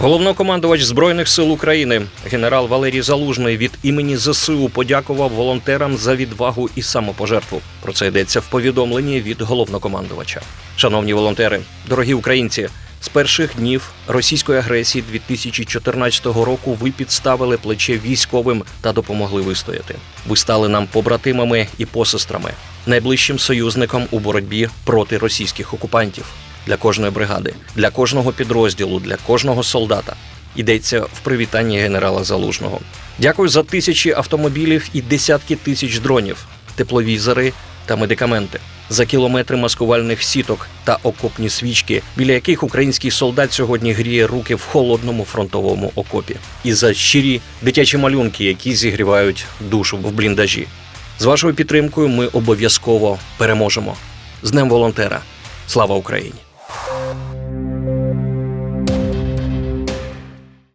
Головнокомандувач Збройних сил України генерал Валерій Залужний від імені ЗСУ подякував волонтерам за відвагу і самопожертву. Про це йдеться в повідомленні від головнокомандувача. Шановні волонтери, дорогі українці. З перших днів російської агресії 2014 року ви підставили плече військовим та допомогли вистояти. Ви стали нам побратимами і посестрами, найближчим союзником у боротьбі проти російських окупантів для кожної бригади, для кожного підрозділу, для кожного солдата. Йдеться в привітанні генерала Залужного. Дякую за тисячі автомобілів і десятки тисяч дронів, тепловізори та медикаменти, за кілометри маскувальних сіток та окопні свічки, біля яких український солдат сьогодні гріє руки в холодному фронтовому окопі, і за щирі дитячі малюнки, які зігрівають душу в бліндажі. З вашою підтримкою ми обов'язково переможемо. З Днем волонтера! Слава Україні!